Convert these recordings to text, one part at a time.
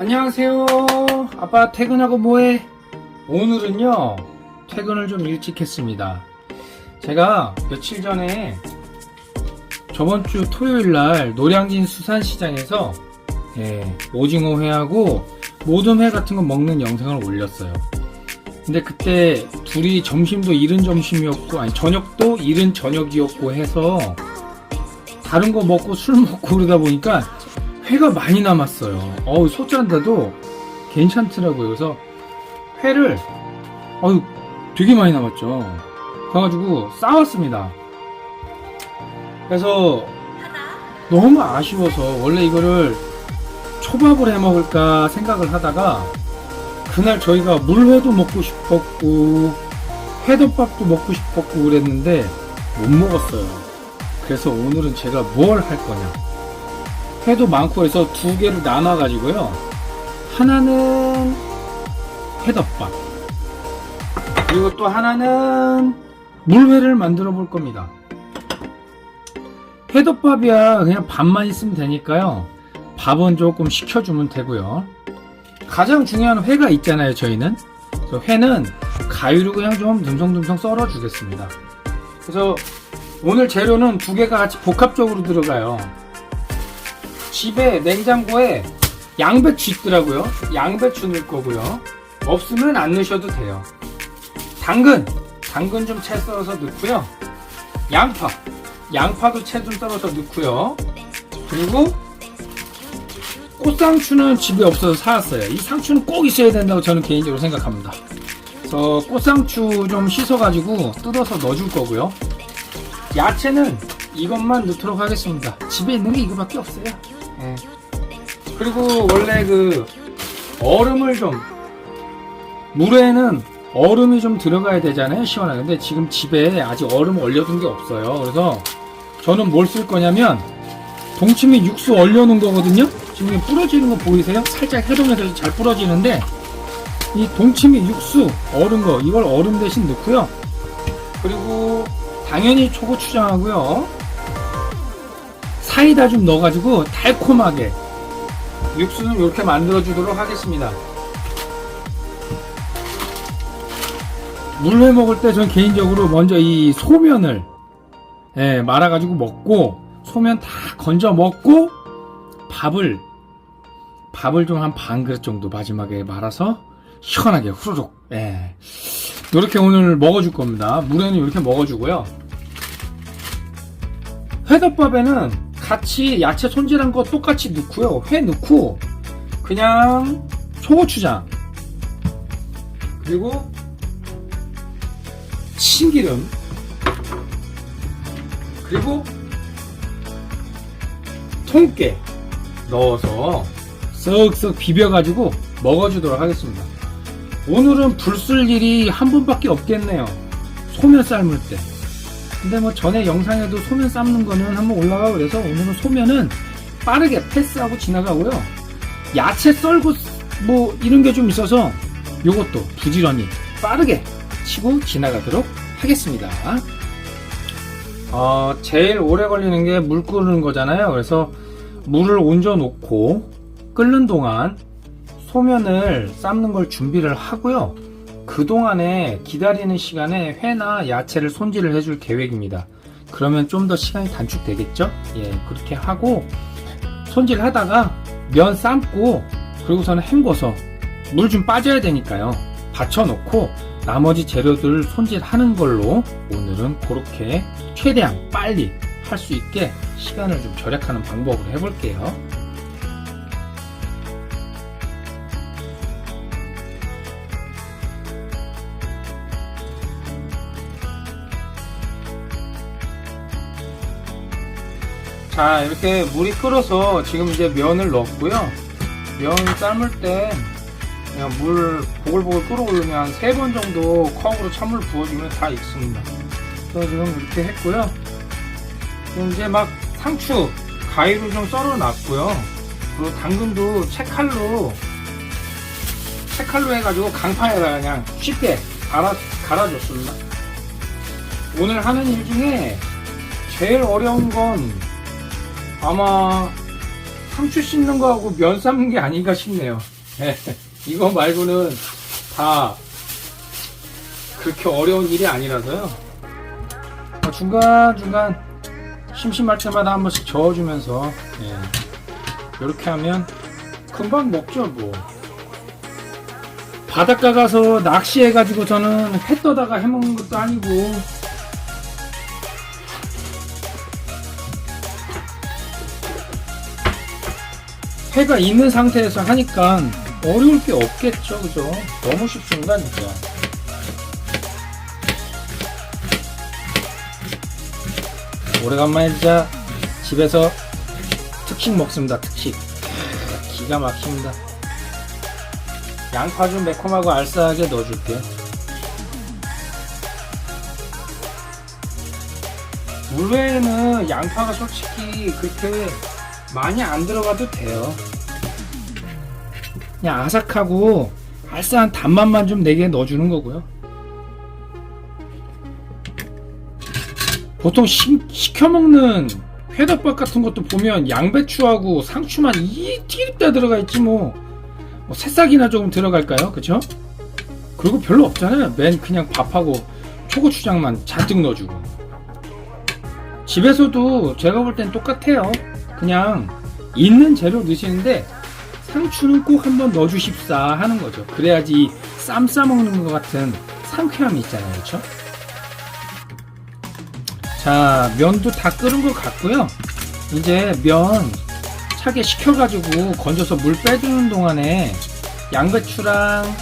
안녕하세요. 아빠 퇴근하고 뭐해? 오늘은요, 퇴근을 좀 일찍 했습니다. 제가 며칠 전에 저번 주 토요일 날 노량진 수산시장에서 예, 오징어 회하고 모듬회 같은 거 먹는 영상을 올렸어요. 근데 그때 둘이 점심도 이른 점심이었고, 아니, 저녁도 이른 저녁이었고 해서 다른 거 먹고 술 먹고 그러다 보니까 회가 많이 남았어요. 어우, 소짠다도 괜찮더라고요. 그래서 회를, 어우, 되게 많이 남았죠. 그래가지고 싸웠습니다. 그래서 너무 아쉬워서 원래 이거를 초밥을 해 먹을까 생각을 하다가 그날 저희가 물회도 먹고 싶었고 회덮밥도 먹고 싶었고 그랬는데 못 먹었어요. 그래서 오늘은 제가 뭘 할 거냐. 회도 많고 해서 두 개를 나눠 가지고요. 하나는 회덮밥. 그리고 또 하나는 물회를 만들어 볼 겁니다. 회덮밥이야 그냥 밥만 있으면 되니까요. 밥은 조금 식혀주면 되고요. 가장 중요한 회가 있잖아요, 저희는. 그래서 회는 가위로 그냥 좀 듬성듬성 썰어 주겠습니다. 그래서 오늘 재료는 두 개가 같이 복합적으로 들어가요. 집에 냉장고에 양배추 있더라고요. 양배추 넣을 거고요. 없으면 안 넣으셔도 돼요. 당근, 당근 좀 채 썰어서 넣고요. 양파, 양파도 채 좀 썰어서 넣고요. 그리고 꽃상추는 집에 없어서 사왔어요. 이 상추는 꼭 있어야 된다고 저는 개인적으로 생각합니다. 그래서 꽃상추 좀 씻어가지고 뜯어서 넣어줄 거고요. 야채는 이것만 넣도록 하겠습니다. 집에 있는 게 이거밖에 없어요. 예. 그리고 원래 그 얼음을 좀 물에는 얼음이 좀 들어가야 되잖아요. 시원하게. 근데 지금 집에 아직 얼음 얼려둔 게 없어요. 그래서 저는 뭘 쓸 거냐면 동치미 육수 얼려놓은 거거든요. 지금 부러지는 거 보이세요? 살짝 해동해서 잘 부러지는데 이 동치미 육수 얼은 거 이걸 얼음 대신 넣고요. 그리고 당연히 초고추장하고요. 사이다 좀 넣어가지고 달콤하게 육수는 이렇게 만들어 주도록 하겠습니다. 물회 먹을 때 저는 개인적으로 먼저 이 소면을 예, 말아가지고 먹고 소면 다 건져 먹고 밥을 밥을 좀 한 반 그릇 정도 마지막에 말아서 시원하게 후루룩 예. 이렇게 오늘 먹어줄 겁니다. 물에는 이렇게 먹어주고요. 회덮밥에는 같이 야채 손질한 거 똑같이 넣고요. 회 넣고 그냥 초고추장 그리고 참기름 그리고 통깨 넣어서 쓱쓱 비벼가지고 먹어주도록 하겠습니다. 오늘은 불 쓸 일이 한 번밖에 없겠네요. 소면 삶을 때. 근데 뭐 전에 영상에도 소면 삶는 거는 한번 올라가고 그래서 오늘은 소면은 빠르게 패스하고 지나가고요. 야채 썰고 뭐 이런 게 좀 있어서 요것도 부지런히 빠르게 치고 지나가도록 하겠습니다. 어, 제일 오래 걸리는 게 물 끓는 거잖아요. 그래서 물을 얹어 놓고 끓는 동안 소면을 삶는 걸 준비를 하고요. 그 동안에 기다리는 시간에 회나 야채를 손질을 해줄 계획입니다. 그러면 좀 더 시간이 단축되겠죠? 예, 그렇게 하고 손질 하다가 면 삶고 그리고서는 헹궈서 물 좀 빠져야 되니까요. 받쳐놓고 나머지 재료들을 손질하는 걸로 오늘은 그렇게 최대한 빨리 할 수 있게 시간을 좀 절약하는 방법으로 해볼게요. 자, 이렇게 물이 끓어서 지금 이제 면을 넣었고요. 면 삶을 때 그냥 물 보글보글 끓어오르면 세번 정도 컵으로 찬물 부어주면 다 익습니다. 그래서 지금 이렇게 했고요. 이제 막 상추 가위로 좀 썰어 놨고요. 그리고 당근도 채칼로 채칼로 해가지고 강판에다가 그냥 쉽게 갈아, 갈아줬습니다. 오늘 하는 일 중에 제일 어려운 건 아마 상추 씻는 거하고 면 삶는 게 아닌가 싶네요. 네, 이거 말고는 다 그렇게 어려운 일이 아니라서요. 어, 중간중간 심심할 때마다 한 번씩 저어주면서 예, 이렇게 하면 금방 먹죠 뭐. 바닷가 가서 낚시해가지고 저는 회 떠다가 해먹는 것도 아니고 회가 있는 상태에서 하니까 어려울 게 없겠죠 그죠? 너무 쉽습니다 진짜. 오래간만에 진짜 집에서 특식 먹습니다 특식. 기가 막힙니다. 양파 좀 매콤하고 알싸하게 넣어줄게요 물회에는 양파가 솔직히 그렇게 많이 안 들어가도 돼요. 그냥 아삭하고 알싸한 단맛만 좀 내게 넣어주는 거고요. 보통 시, 시켜먹는 회덮밥 같은 것도 보면 양배추하고 상추만 이 튀립다 들어가 있지 뭐, 뭐 새싹이나 조금 들어갈까요? 그쵸? 그리고 별로 없잖아요. 맨 그냥 밥하고 초고추장만 잔뜩 넣어주고. 집에서도 제가 볼 땐 똑같아요 그냥 있는 재료 넣으시는데 상추는 꼭 한번 넣어주십사 하는 거죠 그래야지 쌈 싸먹는 것 같은 상쾌함이 있잖아요 그쵸? 자, 면도 다 끓은 것 같고요. 이제 면 차게 식혀가지고 건져서 물 빼주는 동안에 양배추랑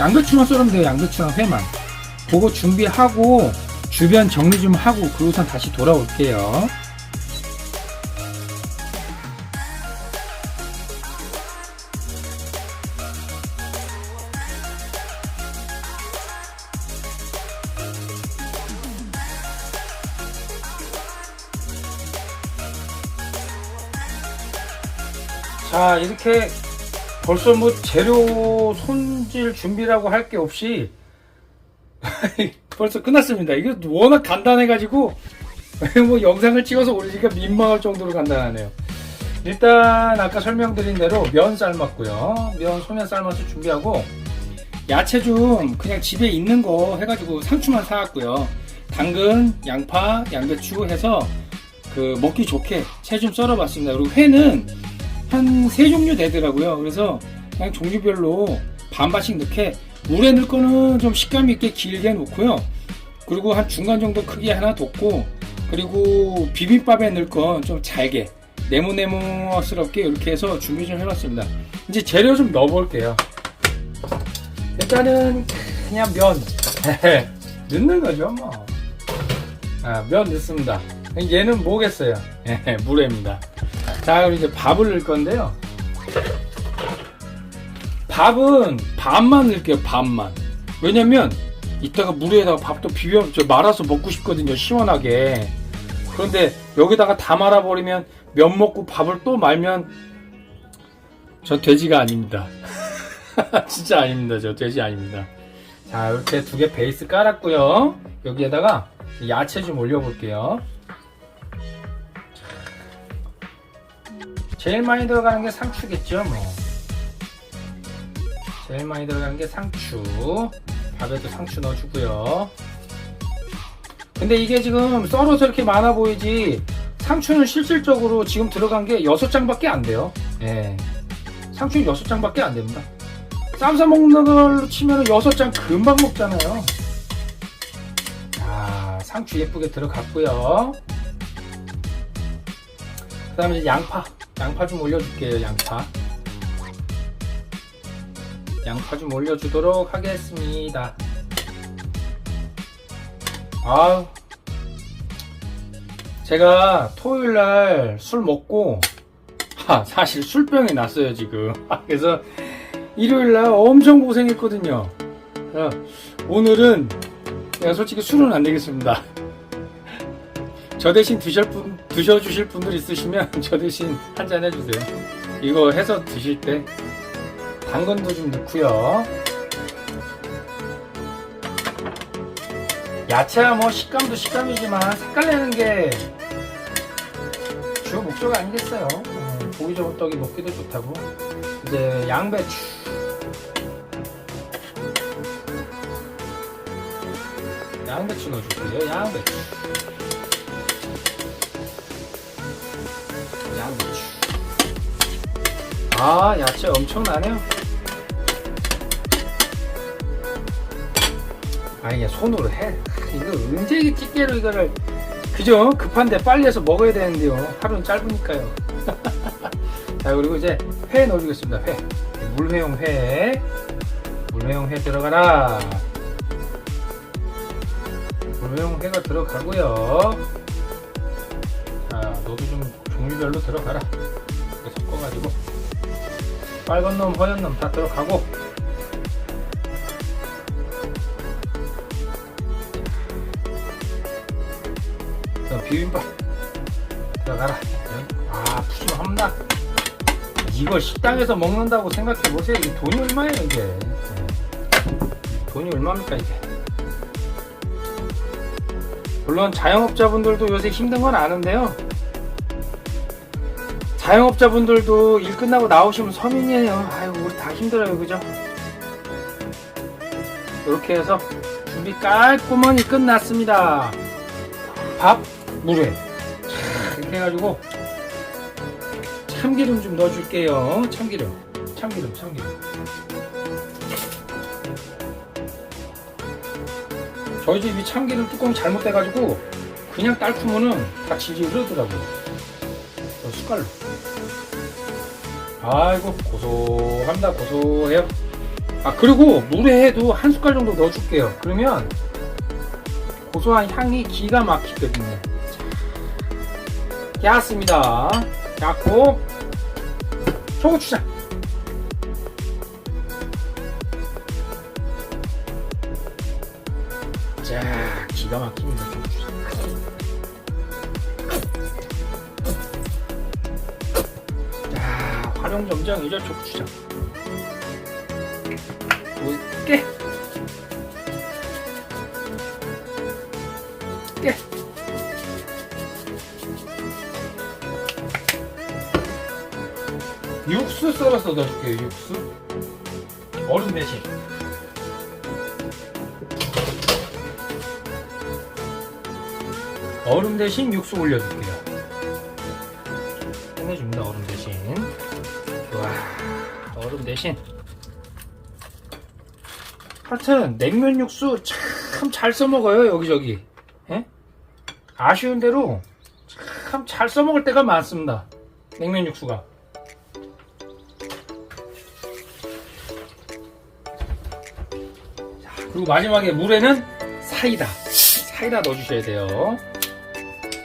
양배추만 썰으면 돼요. 양배추랑 회만. 그거 준비하고 주변 정리 좀 하고 그러고선 다시 돌아올게요. 자, 이렇게 벌써 뭐 재료 손질 준비라고 할 게 없이 벌써 끝났습니다. 이게 워낙 간단해가지고 뭐 영상을 찍어서 올리기가 민망할 정도로 간단하네요. 일단 아까 설명드린 대로 면 삶았고요. 면 소면 삶아서 준비하고 야채 좀 그냥 집에 있는 거 해가지고 상추만 사왔고요. 당근, 양파, 양배추 해서 그 먹기 좋게 채 좀 썰어봤습니다. 그리고 회는 한 세 종류 되더라고요. 그래서 그냥 종류별로 반반씩 넣게 물에 넣을 거는 좀 식감 있게 길게 놓고요. 그리고 한 중간 정도 크기 하나 뒀고 그리고 비빔밥에 넣을 건 좀 잘게 네모네모스럽게 이렇게 해서 준비 좀 해봤습니다. 이제 재료 좀 넣어볼게요. 일단은 그냥 면 넣는 거죠 뭐. 아, 면 넣습니다. 얘는 뭐겠어요? 물회입니다. 자, 그럼 이제 밥을 넣을 건데요. 밥은 반만 넣을게요, 반만. 왜냐면, 이따가 물에다가 밥도 비벼, 저 말아서 먹고 싶거든요, 시원하게. 그런데 여기다가 다 말아버리면 면 먹고 밥을 또 말면 저 돼지가 아닙니다. 진짜 아닙니다, 저 돼지 아닙니다. 자, 이렇게 두 개 베이스 깔았고요. 여기에다가 야채 좀 올려볼게요. 제일 많이 들어가는 게 상추겠죠, 뭐. 제일 많이 들어가는 게 상추. 밥에도 상추 넣어주고요. 근데 이게 지금 썰어서 이렇게 많아 보이지, 상추는 실질적으로 지금 들어간 게 6장밖에 안 돼요. 예. 상추는 6장밖에 안 됩니다. 쌈싸 먹는 걸로 치면 6장 금방 먹잖아요. 자, 상추 예쁘게 들어갔고요. 그 다음에 양파. 양파 좀 올려줄게요, 양파. 양파 좀 올려주도록 하겠습니다. 아우. 제가 토요일 날 술 먹고, 아, 사실 술병이 났어요, 지금. 그래서 일요일 날 엄청 고생했거든요. 자, 오늘은 내가 솔직히 술은 안 되겠습니다. 저 대신 드실 분, 드셔주실 분들 있으시면 저 대신 한 잔 해주세요. 이거 해서 드실 때 당근도 좀 넣고요. 야채야 뭐 식감도 식감이지만 색깔 내는 게 주 목적 아니겠어요. 음, 보기 좋은 떡이 먹기도 좋다고. 이제 양배추. 양배추 넣어줄게요. 양배추. 아, 야채 엄청나네요. 아, 이게 손으로 해. 이거 이게 집게로 이거를. 그죠? 급한데 빨리 해서 먹어야 되는데요. 하루는 짧으니까요. 자, 그리고 이제 회 넣어주겠습니다. 회. 물회용 회. 물회용 회 들어가라. 물회용 회가 들어가고요. 자, 너도 좀 종류별로 들어가라. 섞어가지고 빨간 놈, 허연 놈 다 들어가고. 자, 비빔밥 들어가라. 아, 푸짐합니다. 이걸 식당에서 먹는다고 생각해 보세요. 이게 돈이 얼마예요, 이게? 네. 돈이 얼마입니까, 이게? 물론 자영업자분들도 요새 힘든 건 아는데요. 자영업자분들도 일 끝나고 나오시면 서민이에요. 아이고, 우리 다 힘들어요, 그죠? 이렇게 해서 준비 깔끔하니 끝났습니다. 밥. 자, 이렇게 해가지고 참기름 좀 넣어줄게요. 참기름, 참기름, 참기름. 저희 집 이 참기름 뚜껑 잘못돼가지고 그냥 딸프면은 다 질질 흐르더라고요. 요 숟갈로. 아이고 고소합니다. 고소해요. 아 그리고 물에 해도 한 숟갈 정도 넣어줄게요. 그러면 고소한 향이 기가 막히거든요. 자, 얇습니다. 얇고 초고추장. 자, 활용점정이죠, 초고추장. 깨. 깨. 육수 썰어서 넣어줄게요, 육수. 얼음 대신. 얼음 대신 육수 올려줄게요. 대신. 하여튼, 냉면 육수 참 잘 써먹어요, 여기저기. 예? 아쉬운 대로 참 잘 써먹을 때가 많습니다. 냉면 육수가. 자, 그리고 마지막에 물에는 사이다. 사이다 넣어주셔야 돼요.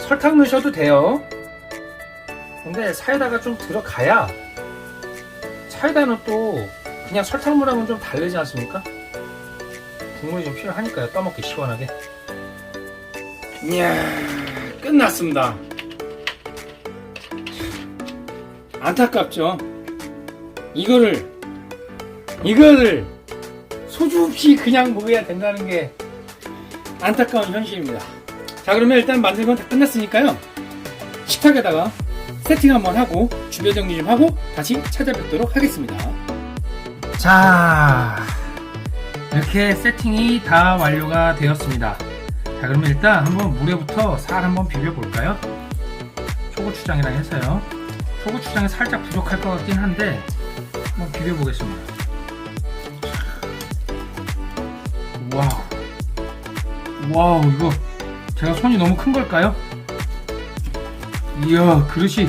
설탕 넣으셔도 돼요. 근데 사이다가 좀 들어가야 사이다는 또 그냥 설탕물하고는 좀 다르지 않습니까? 국물이 좀 필요하니까요. 떠먹기 시원하게. 이야, 끝났습니다. 안타깝죠? 이거를, 이거를 소주 없이 그냥 먹어야 된다는 게 안타까운 현실입니다. 자, 그러면 일단 만든 건 다 끝났으니까요. 식탁에다가 세팅 한번 하고 주변 정리 좀 하고 다시 찾아뵙도록 하겠습니다. 자, 이렇게 세팅이 다 완료가 되었습니다. 자, 그러면 일단 한번 물에부터 살 한번 비벼볼까요? 초고추장이랑 해서요. 초고추장이 살짝 부족할 것 같긴 한데 한번 비벼보겠습니다. 와우. 와우, 이거 제가 손이 너무 큰 걸까요? 이야, 그릇이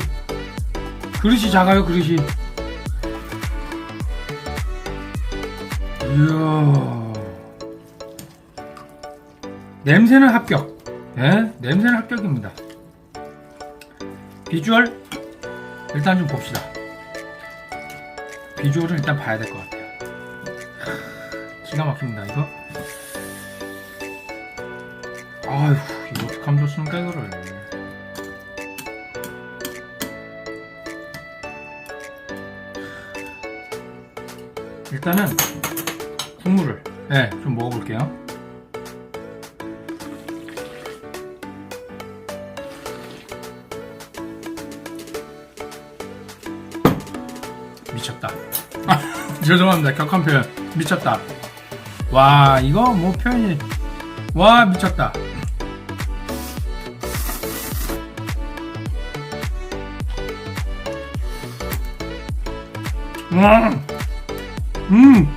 그릇이 작아요, 그릇이. 이야. 냄새는 합격. 예, 냄새는 합격입니다. 비주얼 일단 좀 봅시다. 비주얼은 일단 봐야 될 것 같아요. 기가 막힙니다, 이거. 아휴, 이거 어떡하면 좋습니까, 이거를. 일단은 국물을 네, 좀 먹어볼게요. 미쳤다. 죄송합니다. 격한 표현. 미쳤다. 와, 이거 뭐 표현이 와 미쳤다. 와, 음.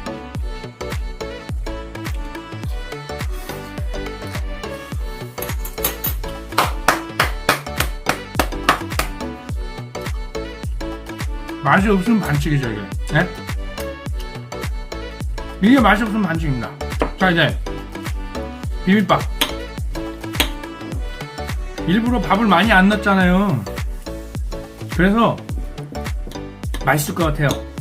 맛이 없으면 반칙이죠 이게. 네? 이게 맛이 없으면 반칙입니다. 자 이제 비빔밥. 일부러 밥을 많이 안 넣었잖아요. 그래서 맛있을 것 같아요.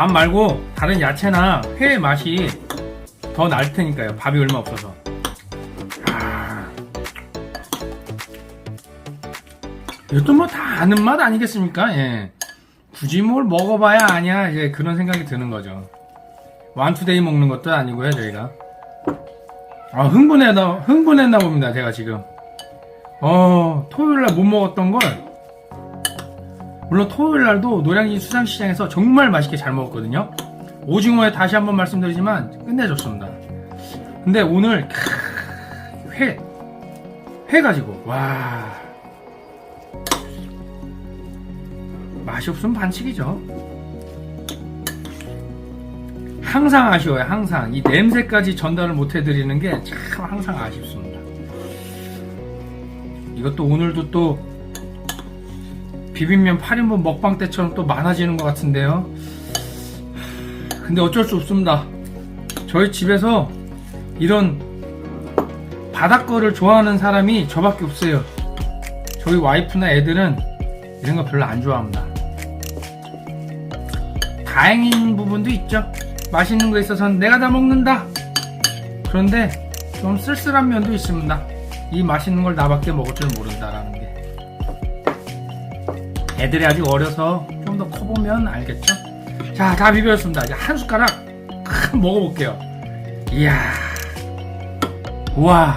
밥 말고 다른 야채나 회 맛이 더 날 테니까요. 밥이 얼마 없어서. 아. 이것도 뭐 다 아는 맛 아니겠습니까? 예. 굳이 뭘 먹어봐야 아냐 이제 그런 생각이 드는 거죠. 완투데이 먹는 것도 아니고요 저희가. 아 흥분했나 흥분했나 봅니다 제가 지금. 어 토요일날 못 먹었던 걸 물론 토요일 날도 노량진 수산시장에서 정말 맛있게 잘 먹었거든요. 오징어에 다시 한번 말씀드리지만 끝내줬습니다. 근데 오늘 크, 회, 회 가지고 와 맛이 없으면 반칙이죠. 항상 아쉬워요. 항상 이 냄새까지 전달을 못 해드리는 게 참 항상 아쉽습니다. 이것도 오늘도 또 비빔면 8인분 먹방 때처럼 또 많아지는 것 같은데요. 근데 어쩔 수 없습니다. 저희 집에서 이런 바닷거를 좋아하는 사람이 저밖에 없어요. 저희 와이프나 애들은 이런 거 별로 안 좋아합니다. 다행인 부분도 있죠. 맛있는 거 있어서는 내가 다 먹는다. 그런데 좀 쓸쓸한 면도 있습니다. 이 맛있는 걸 나밖에 먹을 줄 모른다라는 게. 애들이 아직 어려서 좀 더 커보면 알겠죠? 자, 다 비벼졌습니다. 이제 한 숟가락 큰 먹어볼게요. 이야. 우와.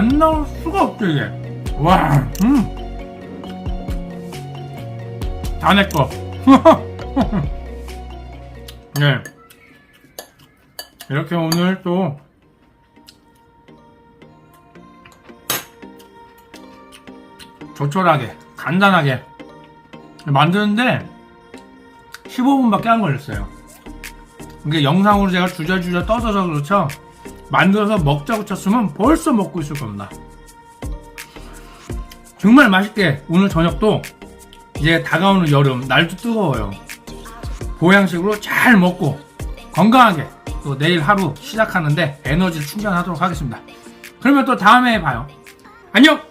안 나올 수가 없죠 이게. 와 음. 다 내꺼 네. 이렇게 오늘 또 조촐하게 간단하게 만드는데 15분밖에 안 걸렸어요. 이게 영상으로 제가 주저주저 떠서서 그렇죠 만들어서 먹자고 쳤으면 벌써 먹고 있을 겁니다. 정말 맛있게 오늘 저녁도 이제 다가오는 여름 날도 뜨거워요. 보양식으로 잘 먹고 건강하게 또 내일 하루 시작하는데 에너지를 충전하도록 하겠습니다. 그러면 또 다음에 봐요. 안녕!